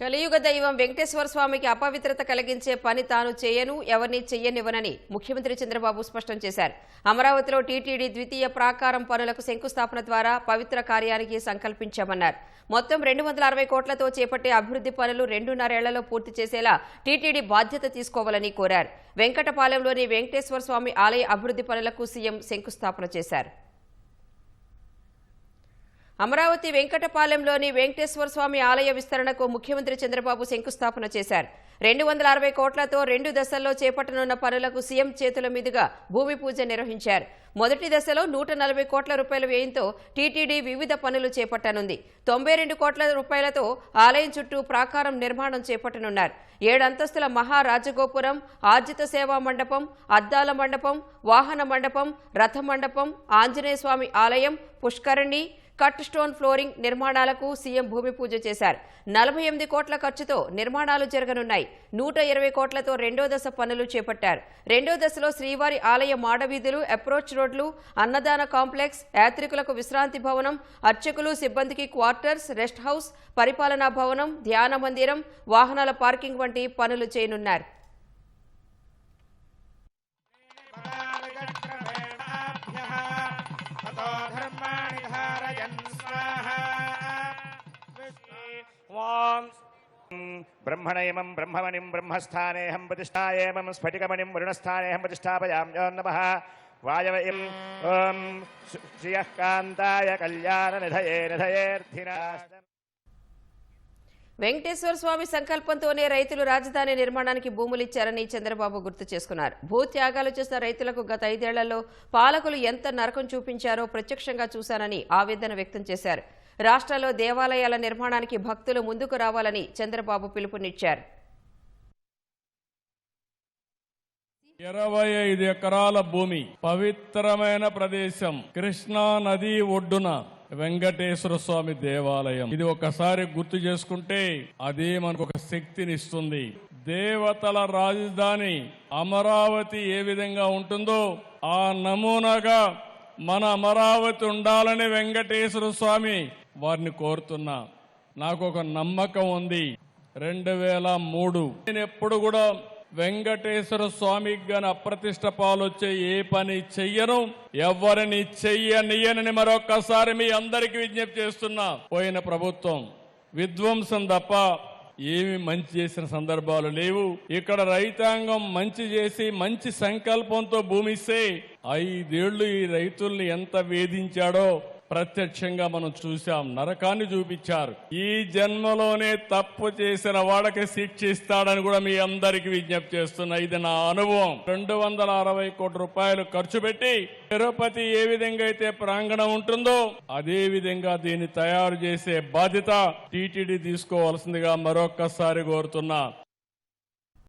కలియుగ దైవం వెంకటేశ్వర స్వామికి అపవిత్రత కలిగించే పని తాను చేయను ఎవరిని చెయ్యనివ్వనని ముఖ్యమంత్రి చంద్రబాబు స్పష్టం చేశారు. అమరావతిలో టీటీడీ ద్వితీయ ప్రాకారం పనులకు శంకుస్థాపన ద్వారా పవిత్ర కార్యానికి సంకల్పించామన్నారు. మొత్తం రెండు వందల అరవై కోట్లతో చేపట్టే అభివృద్ధి పనులు రెండున్నరేళ్ళలో పూర్తి చేసేలా టీటీడీ బాధ్యత తీసుకోవాలని కోరారు. వెంకటపాలెంలోని వెంకటేశ్వర స్వామి ఆలయ అభివృద్ధి పనులకు సీఎం శంకుస్థాపన చేశారు. అమరావతి వెంకటపాలెంలోని వెంకటేశ్వర స్వామి ఆలయ విస్తరణకు ముఖ్యమంత్రి చంద్రబాబు శంకుస్థాపన చేశారు. రెండు వందల అరవై కోట్లతో రెండు దశల్లో చేపట్టనున్న పనులకు సీఎం చేతుల మీదుగా భూమి పూజ నిర్వహించారు. మొదటి దశలో నూట నలభై కోట్ల రూపాయల వ్యయంతో టీటీడీ వివిధ పనులు చేపట్టనుంది. తొంభై రెండు కోట్ల రూపాయలతో ఆలయం చుట్టూ ప్రాకారం నిర్మాణం చేపట్టనున్నారు. ఏడంతస్తుల మహారాజగోపురం ఆర్జిత సేవా మండపం అద్దాల మండపం వాహన మండపం రథ మండపం ఆంజనేయ స్వామి ఆలయం పుష్కరిణి కట్ స్టోన్ ఫ్లోరింగ్ నిర్మాణాలకు సీఎం భూమి పూజ చేశారు. నలభై ఎనిమిది కోట్ల ఖర్చుతో నిర్మాణాలు జరగనున్నాయి. నూట ఇరవై కోట్లతో రెండో దశ పనులు చేపట్టారు. రెండో దశలో శ్రీవారి ఆలయ మాడవీధులు అప్రోచ్ రోడ్లు అన్నదాన కాంప్లెక్స్ యాత్రికులకు విశ్రాంతి భవనం అర్చకులు సిబ్బందికి క్వార్టర్స్ రెస్ట్ హౌస్ పరిపాలనా భవనం ధ్యాన మందిరం వాహనాల పార్కింగ్ వంటి పనులు చేయనున్నారు. బ్రహ్మణయమం బ్రహ్మమణిం బ్రహ్మస్థానేహం ప్రతిష్టాయేమం స్ఫటికమణిం వరుణస్థానేహం ప్రతిష్టాపయామ్యోన్నమః వాయవ ఇం ఓం శ్రియః కళ్యాణ నిధయే నిధయేర్థినా వెంకటేశ్వర స్వామి సంకల్పంతోనే రైతులు రాజధాని నిర్మాణానికి భూములు ఇచ్చారని చంద్రబాబు గుర్తు చేసుకున్నారు. భూ త్యాగాలు చేసిన రైతులకు గత ఐదేళ్ళలో పాలకులు ఎంత నరకం చూపించారో ప్రత్యక్షంగా చూశానని ఆవేదన వ్యక్తం చేశారు. రాష్ట్రంలో దేవాలయాల నిర్మాణానికి భక్తులు ముందుకు రావాలని చంద్రబాబు పిలుపునిచ్చారు. ఇరవై ఐదు ఎకరాల భూమి పవిత్రమైన ప్రదేశం కృష్ణా నది ఒడ్డున వెంకటేశ్వర స్వామి దేవాలయం. ఇది ఒకసారి గుర్తు చేసుకుంటే అదే మనకు ఒక శక్తిని ఇస్తుంది దేవతల రాజధాని అమరావతి ఏ విధంగా ఉంటుందో ఆ నమూనాగా మన అమరావతి ఉండాలని వెంకటేశ్వర స్వామి వారిని కోరుతున్నా. నాకు ఒక నమ్మకం ఉంది. రెండు వేల మూడు. నేను ఎప్పుడు కూడా వెంకటేశ్వర స్వామికి గాని అప్రతిష్ట పాలొచ్చే ఏ పని చెయ్యను. ఎవరిని చెయ్యనియనని మరొక్కసారి మీ అందరికీ విజ్ఞప్తి చేస్తున్నా. పోయిన ప్రభుత్వం విధ్వంసం తప్ప ఏమి మంచి చేసిన సందర్భాలు లేవు. ఇక్కడ రైతాంగం మంచి చేసి మంచి సంకల్పంతో భూమిస్తే ఐదేళ్ళు ఈ రైతుల్ని ఎంత వేధించాడో ప్రత్యక్షంగా మనం చూశాం. నరకాన్ని చూపించారు. ఈ జన్మలోనే తప్పు చేసిన వాడకి శిక్షిస్తాడని కూడా మీ అందరికి విజ్ఞప్తి చేస్తున్నా. ఇది నా అనుభవం. రెండు వందల అరవై కోట్ల రూపాయలు ఖర్చు పెట్టి తిరుపతి ఏ విధంగా అయితే ప్రాంగణం ఉంటుందో అదే విధంగా దీన్ని తయారు చేసే బాధ్యత టీటీడీ తీసుకోవాల్సిందిగా మరొక్కసారి కోరుతున్నా.